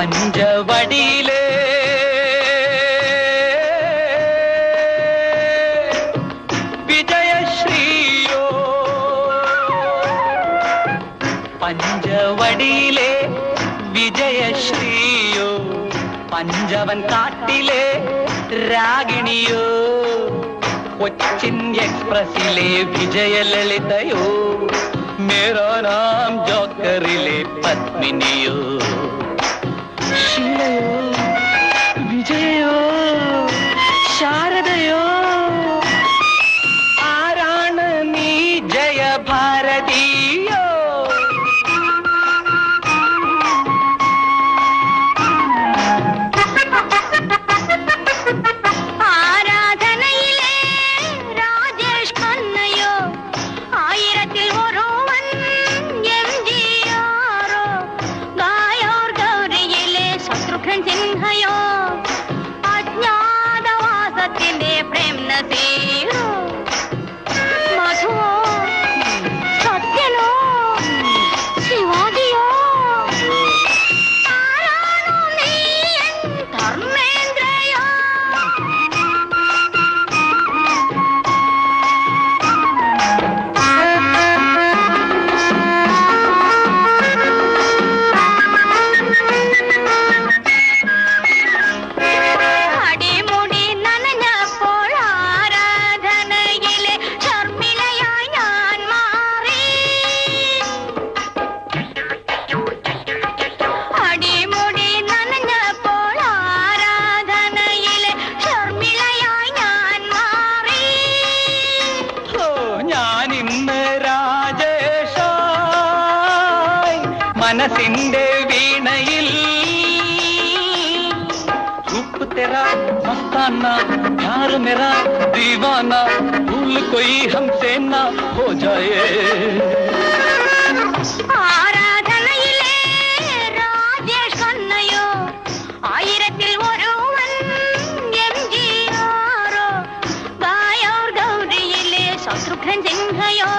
പഞ്ചവടിയിലെ വിജയശ്രീയോ? പഞ്ചവടിയിലെ വിജയശ്രീയോ? പഞ്ചവൻ കാട്ടിലെ രാഗിണിയോ? കൊച്ചിൻ എക്സ്പ്രസിലെ വിജയലളിതയോ? മേരാ നാം ജോക്കറിലെ പത്മിനിയോ? 天还有。കാറ്റിന്റെ വീണയിൽ ധൂപ്പ് തെരാ മസ്താന ധാര മെരാ ദീവാന ഭൂൽ കൊയി ഹംസേ നാ ഹോ ജായേ ശത്രുഘ്നൻ സിംഹയോ.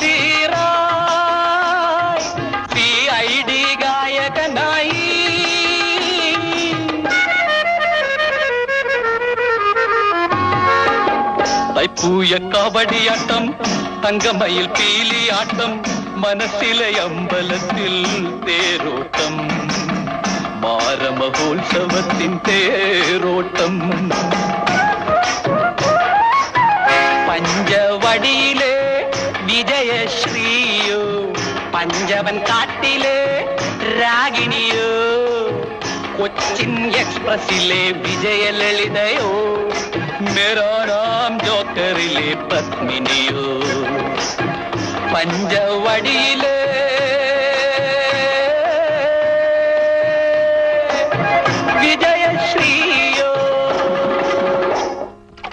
ತೀರಾಯ್ ಸಿ ಐ ಡಿ ಗಾಯಕನಾಯಿ தைப்பூய கபடி ஆட்டம் தங்கமயில் பீலி ஆட்டம் மனசிலை அம்பலத்தில் தேரோட்டம். மார தேரோட்டம். பஞ்சவடி പഞ്ചവൻ കാട്ടിലെ രാഗിണിയോ? കൊച്ചിൻ എക്സ്പ്രസിലെ വിജയലളിതയോ? നാം ജോക്കറിലെ പത്മിനിയോ? പഞ്ചവടിയിലെ